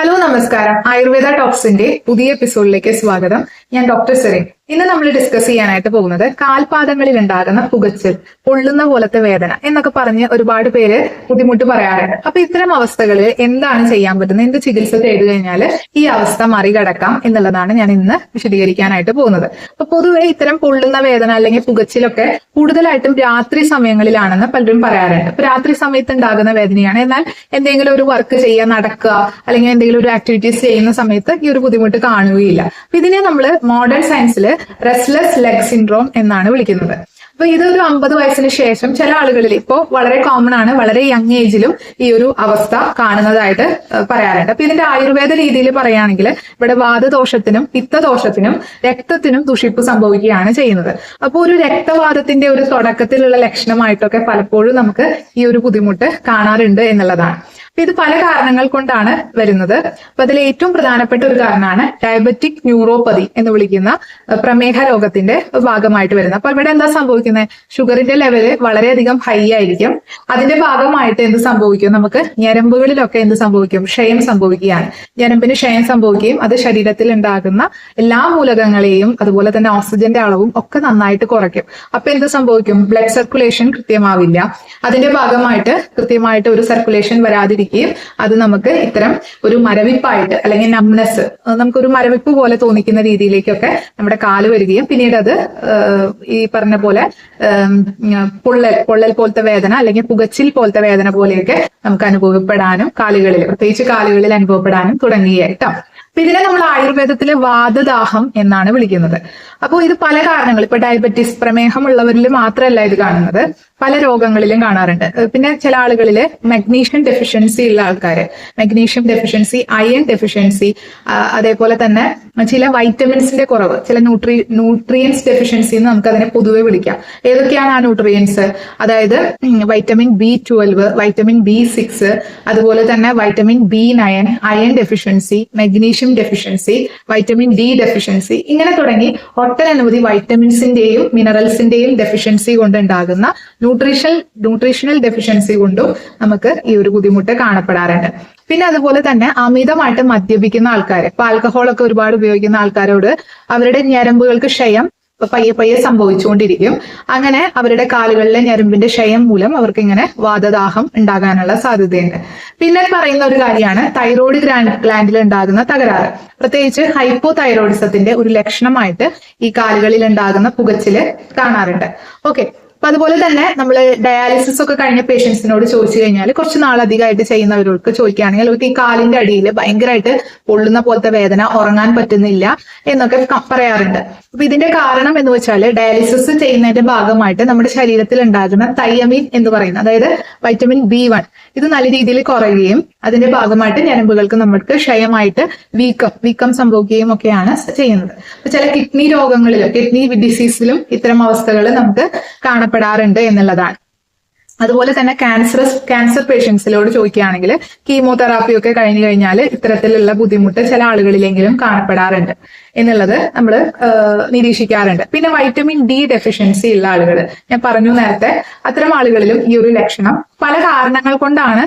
Hello നമസ്കാരം. ആയുർവേദ ടോക്സിന്റെ പുതിയ എപ്പിസോഡിലേക്ക് സ്വാഗതം. ഞാൻ ഡോക്ടർ സെറിൻ. ഇന്ന് നമ്മൾ ഡിസ്കസ് ചെയ്യാനായിട്ട് പോകുന്നത് കാൽപാദങ്ങളിൽ ഉണ്ടാകുന്ന പുകച്ചിൽ പൊള്ളുന്ന പോലത്തെ വേദന എന്നൊക്കെ പറഞ്ഞ് ഒരുപാട് പേര് ബുദ്ധിമുട്ട് പറയാറുണ്ട്. അപ്പൊ ഇത്തരം അവസ്ഥകളിൽ എന്താണ് ചെയ്യാൻ പറ്റുന്നത്? എന്ത് ചികിത്സ ചെയ്തു കഴിഞ്ഞാൽ ഈ അവസ്ഥ മറികടക്കാം എന്നുള്ളതാണ് ഞാൻ ഇന്ന് വിശദീകരിക്കാനായിട്ട് പോകുന്നത്. അപ്പൊ പൊതുവെ ഇത്തരം പൊള്ളുന്ന വേദന അല്ലെങ്കിൽ പുകച്ചിലൊക്കെ കൂടുതലായിട്ടും രാത്രി സമയങ്ങളിലാണെന്ന് പലരും പറയാറുണ്ട്. അപ്പൊ രാത്രി സമയത്ത് ഉണ്ടാകുന്ന വേദനയാണ്. എന്നാൽ എന്തെങ്കിലും ഒരു വർക്ക് ചെയ്യാൻ നടക്കുക അല്ലെങ്കിൽ എന്തെങ്കിലും ഒരു ആക്ടിവിറ്റീസ് ചെയ്യുന്ന സമയത്ത് ഈ ഒരു ബുദ്ധിമുട്ട് കാണുകയില്ല. അപ്പൊ ഇതിനെ നമ്മൾ മോഡേൺ സയൻസിൽ റെസ്ലെസ് ലെഗ് സിൻഡ്രോം എന്നാണ് വിളിക്കുന്നത്. അപ്പൊ ഇതൊരു അമ്പത് വയസ്സിന് ശേഷം ചില ആളുകളിൽ ഇപ്പോ വളരെ കോമൺ ആണ് വളരെ യങ് ഏജിലും ഈ ഒരു അവസ്ഥ കാണുന്നതായിട്ട് പറയാറുണ്ട്. അപ്പൊ ഇതിന്റെ ആയുർവേദ രീതിയിൽ പറയുകയാണെങ്കിൽ ഇവിടെ വാതദോഷത്തിനും പിത്തദോഷത്തിനും രക്തത്തിനും ദുഷിപ്പ് സംഭവിക്കുകയാണ് ചെയ്യുന്നത്. അപ്പോൾ ഒരു രക്തവാദത്തിന്റെ ഒരു തുടക്കത്തിലുള്ള ലക്ഷണമായിട്ടൊക്കെ പലപ്പോഴും നമുക്ക് ഈ ഒരു ബുദ്ധിമുട്ട് കാണാറുണ്ട് എന്നുള്ളതാണ്. അപ്പൊ ഇത് പല കാരണങ്ങൾ കൊണ്ടാണ് വരുന്നത്. അപ്പൊ അതിൽ ഏറ്റവും പ്രധാനപ്പെട്ട ഒരു കാരണമാണ് ഡയബറ്റിക് ന്യൂറോപ്പതി എന്ന് വിളിക്കുന്ന പ്രമേഹ രോഗത്തിന്റെ ഭാഗമായിട്ട് വരുന്നത്. അപ്പൊ ഇവിടെ എന്താ സംഭവിക്കുന്നത് ഷുഗറിന്റെ ലെവൽ വളരെയധികം ഹൈ ആയിരിക്കും. അതിന്റെ ഭാഗമായിട്ട് എന്ത് സംഭവിക്കും? നമുക്ക് ഞരമ്പുകളിലൊക്കെ എന്ത് സംഭവിക്കും? ക്ഷയം സംഭവിക്കുകയാണ്. ഞരമ്പിന് ക്ഷയം സംഭവിക്കുകയും അത് ശരീരത്തിൽ ഉണ്ടാകുന്ന എല്ലാ മൂലകങ്ങളെയും അതുപോലെ തന്നെ ഓക്സിജന്റെ അളവും ഒക്കെ നന്നായിട്ട് കുറയ്ക്കും. അപ്പൊ എന്ത് സംഭവിക്കും? ബ്ലഡ് സർക്കുലേഷൻ കൃത്യമാവില്ല. അതിന്റെ ഭാഗമായിട്ട് കൃത്യമായിട്ട് ഒരു സർക്കുലേഷൻ വരാതിരിക്കുകയും അത് നമുക്ക് ഇത്തരം ഒരു മരവിപ്പായിട്ട് അല്ലെങ്കിൽ നംനെസ് നമുക്കൊരു മരവിപ്പ് പോലെ തോന്നിക്കുന്ന രീതിയിലേക്കൊക്കെ നമ്മുടെ കാൽ വരികയും പിന്നീട് അത് ഈ പറഞ്ഞ പോലെ പൊള്ളൽ പൊള്ളൽ പോലത്തെ വേദന അല്ലെങ്കിൽ പുകച്ചിൽ പോലത്തെ വേദന പോലെയൊക്കെ നമുക്ക് അനുഭവപ്പെടാനും കാലുകളിൽ പ്രത്യേകിച്ച് കാലുകളിൽ അനുഭവപ്പെടാനും അപ്പൊ ഇതിനെ നമ്മൾ ആയുർവേദത്തിലെ വാദദാഹം എന്നാണ് വിളിക്കുന്നത്. അപ്പോൾ ഇത് പല കാരണങ്ങൾ ഇപ്പൊ ഡയബറ്റീസ് പ്രമേഹമുള്ളവരിൽ മാത്രമല്ല ഇത് കാണുന്നത്. പല രോഗങ്ങളിലും കാണാറുണ്ട്. പിന്നെ ചില ആളുകളിൽ മഗ്നീഷ്യം ഡെഫിഷ്യൻസി ഉള്ള ആൾക്കാർ മഗ്നീഷ്യം ഡെഫിഷ്യൻസി അയൺ ഡെഫിഷ്യൻസി അതേപോലെ തന്നെ ചില വൈറ്റമിൻസിന്റെ കുറവ് ചില ന്യൂട്രി ന്യൂട്രിയൻസ് ഡെഫിഷ്യൻസി എന്ന് നമുക്ക് അതിനെ പൊതുവെ വിളിക്കാം. ഏതൊക്കെയാണ് ആ ന്യൂട്രിയൻസ് അതായത് vitamin B twelve vitamin B six അതുപോലെ തന്നെ vitamin B nine iron deficiency magnesium deficiency vitamin D deficiency ഇങ്ങനെ തുടങ്ങി ഒട്ടനവധി വൈറ്റമിൻസിന്റെയും മിനറൽസിന്റെയും ഡെഫിഷ്യൻസി കൊണ്ടുണ്ടാകുന്ന ന്യൂട്രീഷൻ ന്യൂട്രീഷണൽ ഡെഫിഷ്യൻസി കൊണ്ടും നമുക്ക് ഈ ഒരു ബുദ്ധിമുട്ട് കാണപ്പെടാറുണ്ട്. പിന്നെ അതുപോലെ തന്നെ അമിതമായിട്ട് മദ്യപിക്കുന്ന ആൾക്കാർ ഇപ്പൊ ആൽക്കഹോൾ ഒക്കെ ഒരുപാട് ഉപയോഗിക്കുന്ന ആൾക്കാരോട് അവരുടെ ഞരമ്പുകൾക്ക് ക്ഷയം പയ്യെ പയ്യെ സംഭവിച്ചുകൊണ്ടിരിക്കും. അങ്ങനെ അവരുടെ കാലുകളിലെ ഞരമ്പിന്റെ ക്ഷയം മൂലം അവർക്ക് ഇങ്ങനെ വാദദാഹം ഉണ്ടാകാനുള്ള സാധ്യതയുണ്ട്. പിന്നെ പറയുന്ന ഒരു കാര്യമാണ് തൈറോയ്ഡ് ഗ്ലാൻഡിൽ ഉണ്ടാകുന്ന തകരാറ്. പ്രത്യേകിച്ച് ഹൈപ്പോ തൈറോയിഡിസത്തിന്റെ ഒരു ലക്ഷണമായിട്ട് ഈ കാലുകളിൽ ഉണ്ടാകുന്ന പുകച്ചിൽ കാണാറുണ്ട്. ഓക്കെ. അപ്പൊ അതുപോലെ തന്നെ നമ്മൾ ഡയാലിസിസ് ഒക്കെ കഴിഞ്ഞ പേഷ്യൻസിനോട് ചോദിച്ചു കഴിഞ്ഞാൽ കുറച്ച് നാളധികമായിട്ട് ചെയ്യുന്നവർക്ക് ചോദിക്കുകയാണെങ്കിൽ അവർക്ക് ഈ കാലിന്റെ അടിയിൽ ഭയങ്കരമായിട്ട് പൊള്ളുന്ന പോലത്തെ വേദന ഉറങ്ങാൻ പറ്റുന്നില്ല എന്നൊക്കെ പറയാറുണ്ട്. അപ്പൊ ഇതിന്റെ കാരണം എന്ന് വെച്ചാൽ ഡയാലിസിസ് ചെയ്യുന്നതിന്റെ ഭാഗമായിട്ട് നമ്മുടെ ശരീരത്തിൽ ഉണ്ടാകുന്ന തൈയമിൻ എന്ന് പറയുന്നത് അതായത് വൈറ്റമിൻ ബി വൺ ഇത് നല്ല രീതിയിൽ കുറയുകയും അതിന്റെ ഭാഗമായിട്ട് ഞരമ്പുകൾക്ക് നമ്മൾക്ക് ക്ഷയമായിട്ട് വീക്കം വീക്കം സംഭവിക്കുകയും ഒക്കെയാണ് ചെയ്യുന്നത്. ചില കിഡ്നി രോഗങ്ങളിലും കിഡ്നി ഡിസീസിലും ഇത്തരം അവസ്ഥകൾ നമുക്ക് കാണപ്പെടാറുണ്ട് എന്നുള്ളതാണ്. അതുപോലെ തന്നെ ക്യാൻസറസ് ക്യാൻസർ പേഷ്യൻസിലോട് ചോദിക്കുകയാണെങ്കിൽ കീമോതെറാപ്പി ഒക്കെ കഴിഞ്ഞു കഴിഞ്ഞാൽ ഇത്തരത്തിലുള്ള ബുദ്ധിമുട്ട് ചില ആളുകളിലെങ്കിലും കാണപ്പെടാറുണ്ട് എന്നുള്ളത് നമ്മൾ നിരീക്ഷിക്കാറുണ്ട്. പിന്നെ വൈറ്റമിൻ ഡി ഡെഫിഷ്യൻസി ഉള്ള ആളുകൾ. ഞാൻ പറഞ്ഞു നേരത്തെ അത്തരം ആളുകളിലും ഈ ഒരു ലക്ഷണം പല കാരണങ്ങൾ കൊണ്ടാണ്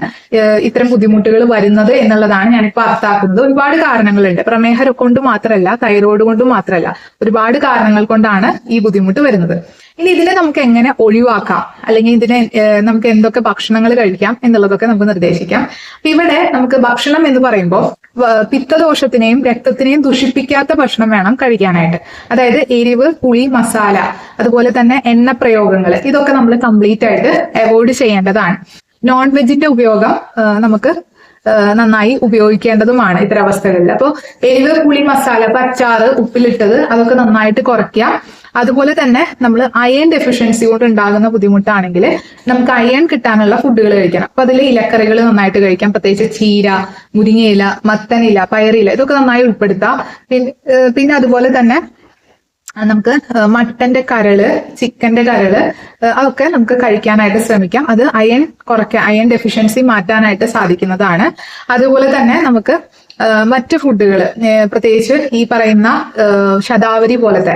ഇത്തരം ബുദ്ധിമുട്ടുകൾ വരുന്നത് എന്നുള്ളതാണ് ഞാനിപ്പോൾ അർത്ഥാക്കുന്നത് ഒരുപാട് കാരണങ്ങളുണ്ട്. പ്രമേഹ കൊണ്ട് മാത്രമല്ല തൈറോയ്ഡ് കൊണ്ട് മാത്രമല്ല ഒരുപാട് കാരണങ്ങൾ കൊണ്ടാണ് ഈ ബുദ്ധിമുട്ട് വരുന്നത്. ഇനി ഇതിനെ നമുക്ക് എങ്ങനെ ഒഴിവാക്കാം? അല്ലെങ്കിൽ ഇതിനെ നമുക്ക് എന്തൊക്കെ ഭക്ഷണങ്ങൾ കഴിക്കാം എന്നുള്ളതൊക്കെ നമുക്ക് നിർദ്ദേശിക്കാം. അപ്പൊ ഇവിടെ നമുക്ക് ഭക്ഷണം എന്ന് പറയുമ്പോൾ പിത്തദോഷത്തിനെയും രക്തത്തിനെയും ദുഷിപ്പിക്കാത്ത ഭക്ഷണം വേണം കഴിക്കാനായിട്ട്. അതായത് എരിവ് പുളി മസാല അതുപോലെ തന്നെ എണ്ണ പ്രയോഗങ്ങൾ ഇതൊക്കെ നമ്മൾ കംപ്ലീറ്റ് ആയിട്ട് അവോയ്ഡ് ചെയ്യേണ്ടതാണ്. നോൺ വെജിന്റെ ഉപയോഗം നമുക്ക് നന്നായി ഉപയോഗിക്കേണ്ടതുമാണ് ഇത്തരം അവസ്ഥകളിൽ അപ്പോൾ എരിവ് പുളി മസാല അച്ചാറ് ഉപ്പിലിട്ടത് അതൊക്കെ നന്നായിട്ട് കുറയ്ക്കുക അതുപോലെ തന്നെ നമ്മൾ അയൺ ഡെഫിഷ്യൻസി കൊണ്ട് ഉണ്ടാകുന്ന ബുദ്ധിമുട്ടാണെങ്കിൽ നമുക്ക് അയൺ കിട്ടാനുള്ള ഫുഡുകൾ കഴിക്കണം. അപ്പൊ അതിൽ ഇലക്കറികൾ നന്നായിട്ട് കഴിക്കാം. പ്രത്യേകിച്ച് ചീര മുരിങ്ങയില മത്തനില പയറില ഇതൊക്കെ നന്നായി ഉൾപ്പെടുത്താം. പിന്നെ അതുപോലെ തന്നെ നമുക്ക് മട്ടന്റെ കരൾ ചിക്കന്റെ കരൾ അതൊക്കെ നമുക്ക് കഴിക്കാനായിട്ട് ശ്രമിക്കാം. അത് അയൺ കുറയ്ക്കാൻ അയൺ ഡെഫിഷ്യൻസി മാറ്റാനായിട്ട് സാധിക്കുന്നതാണ്. അതുപോലെ തന്നെ നമുക്ക് മറ്റ് ഫുഡുകൾ പ്രത്യേകിച്ച് ഈ പറയുന്ന ശതാവരി പോലത്തെ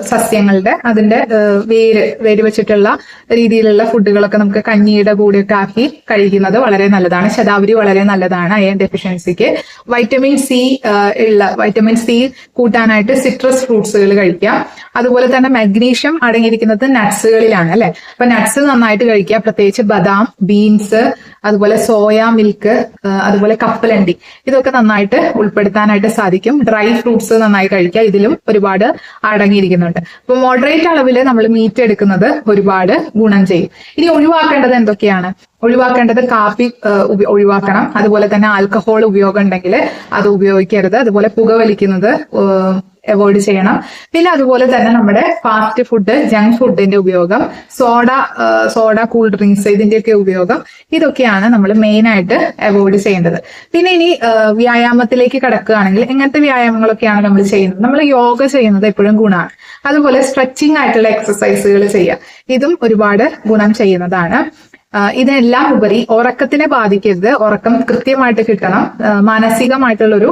സസ്യങ്ങളുടെ അതിന്റെ വേര് വേര് വെച്ചിട്ടുള്ള രീതിയിലുള്ള ഫുഡുകളൊക്കെ നമുക്ക് കഞ്ഞിയുടെ കൂടെയൊക്കെ ആക്കി കഴിക്കുന്നത് വളരെ നല്ലതാണ്. ശതാവരി വളരെ നല്ലതാണ് അയൺ ഡെഫിഷ്യൻസിക്ക് വൈറ്റമിൻ സി ഉള്ള വൈറ്റമിൻ സി കൂട്ടാനായിട്ട് സിട്രസ് ഫ്രൂട്ട്സുകൾ കഴിക്കാം. അതുപോലെ തന്നെ മഗ്നീഷ്യം അടങ്ങിയിരിക്കുന്നത് നട്ട്സുകളിലാണ് അല്ലെ? അപ്പൊ നട്ട്സ് നന്നായിട്ട് കഴിക്കുക. പ്രത്യേകിച്ച് ബദാം ബീൻസ് അതുപോലെ സോയ മിൽക്ക് അതുപോലെ കപ്പലണ്ടി. ഇതൊക്കെ നന്നായിട്ട് ഉൾപ്പെടുത്താനായിട്ട് സാധിക്കും. ഡ്രൈ ഫ്രൂട്ട്സ് നന്നായി കഴിക്കുക. ഇതിലും ഒരുപാട് അടങ്ങിയിരിക്കുന്നുണ്ട്. അപ്പൊ മോഡറേറ്റ് അളവിൽ നമ്മൾ മീറ്റ് എടുക്കുന്നത് ഒരുപാട് ഗുണം ചെയ്യും. ഇനി ഒഴിവാക്കേണ്ടത് എന്തൊക്കെയാണ്? ഒഴിവാക്കേണ്ടത് കാപ്പി ഒഴിവാക്കണം. അതുപോലെ തന്നെ ആൽക്കഹോൾ ഉപയോഗം ഉണ്ടെങ്കിൽ അത് ഉപയോഗിക്കരുത്. അതുപോലെ പുകവലിക്കുന്നത് അവോയ്ഡ് ചെയ്യണം. പിന്നെ അതുപോലെ തന്നെ നമ്മുടെ ഫാസ്റ്റ് ഫുഡ് ജങ്ക് ഫുഡിന്റെ ഉപയോഗം സോഡ സോഡ കൂൾ ഡ്രിങ്ക്സ് ഇതിന്റെയൊക്കെ ഉപയോഗം ഇതൊക്കെയാണ് നമ്മൾ മെയിൻ ആയിട്ട് അവോയ്ഡ് ചെയ്യേണ്ടത്. പിന്നെ ഇനി വ്യായാമത്തിലേക്ക് കിടക്കുകയാണെങ്കിൽ എങ്ങനത്തെ വ്യായാമങ്ങളൊക്കെയാണ് നമ്മൾ ചെയ്യുന്നത്. നമ്മൾ യോഗ ചെയ്യുന്നത് എപ്പോഴും ഗുണമാണ്. അതുപോലെ സ്ട്രെച്ചിങ് ആയിട്ടുള്ള എക്സസൈസുകൾ ചെയ്യുക. ഇതും ഒരുപാട് ഗുണം ചെയ്യുന്നതാണ്. ഇതിനെല്ലാം ഉപരി ഉറക്കത്തിനെ ബാധിക്കരുത്. ഉറക്കം കൃത്യമായിട്ട് കിട്ടണം. മാനസികമായിട്ടുള്ള ഒരു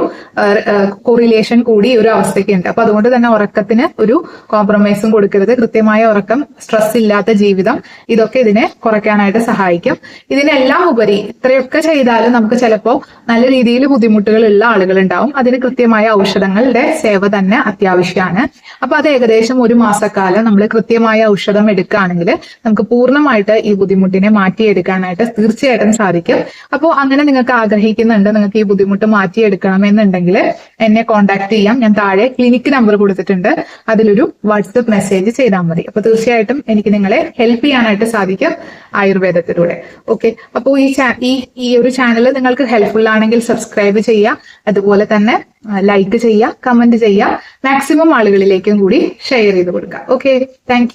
കൊറിലേഷൻ കൂടി ഒരു അവസ്ഥയ്ക്ക് ഉണ്ട് അപ്പൊ അതുകൊണ്ട് തന്നെ ഉറക്കത്തിന് ഒരു കോംപ്രമൈസും കൊടുക്കരുത്. കൃത്യമായ ഉറക്കം സ്ട്രെസ് ഇല്ലാത്ത ജീവിതം ഇതൊക്കെ ഇതിനെ കുറയ്ക്കാനായിട്ട് സഹായിക്കും. ഇതിനെല്ലാം ഉപരി ഇത്രയൊക്കെ ചെയ്താലും നമുക്ക് ചിലപ്പോൾ നല്ല രീതിയിൽ ബുദ്ധിമുട്ടുകൾ ഉള്ള ആളുകൾ ഉണ്ടാവും അതിന് കൃത്യമായ ഔഷധങ്ങളുടെ സേവ തന്നെ അത്യാവശ്യമാണ് അപ്പൊ അത് ഏകദേശം ഒരു മാസക്കാലം നമ്മൾ കൃത്യമായ ഔഷധം എടുക്കുകയാണെങ്കിൽ നമുക്ക് പൂർണമായിട്ട് ഈ ബുദ്ധിമുട്ടിനെ മാറ്റിയെടുക്കാനായിട്ട് തീർച്ചയായിട്ടും സാധിക്കും. അപ്പോൾ അങ്ങനെ നിങ്ങൾക്ക് ആഗ്രഹിക്കുന്നുണ്ട് നിങ്ങൾക്ക് ഈ ബുദ്ധിമുട്ട് മാറ്റിയെടുക്കണം എന്നുണ്ടെങ്കിൽ എന്നെ കോൺടാക്ട് ചെയ്യാം. ഞാൻ താഴെ ക്ലിനിക്ക് നമ്പർ കൊടുത്തിട്ടുണ്ട്. അതിലൊരു വാട്സപ്പ് മെസ്സേജ് ചെയ്താൽ മതി. അപ്പൊ തീർച്ചയായിട്ടും എനിക്ക് നിങ്ങളെ ഹെൽപ്പ് ചെയ്യാനായിട്ട് സാധിക്കും ആയുർവേദത്തിലൂടെ. ഓക്കെ അപ്പോൾ ഈ ഈ ഒരു ചാനൽ നിങ്ങൾക്ക് ഹെൽപ്ഫുൾ ആണെങ്കിൽ സബ്സ്ക്രൈബ് ചെയ്യുക അതുപോലെ തന്നെ ലൈക്ക് ചെയ്യുക കമന്റ് ചെയ്യുക മാക്സിമം ആളുകളിലേക്കും കൂടി ഷെയർ ചെയ്ത് കൊടുക്കുക ഓക്കെ താങ്ക്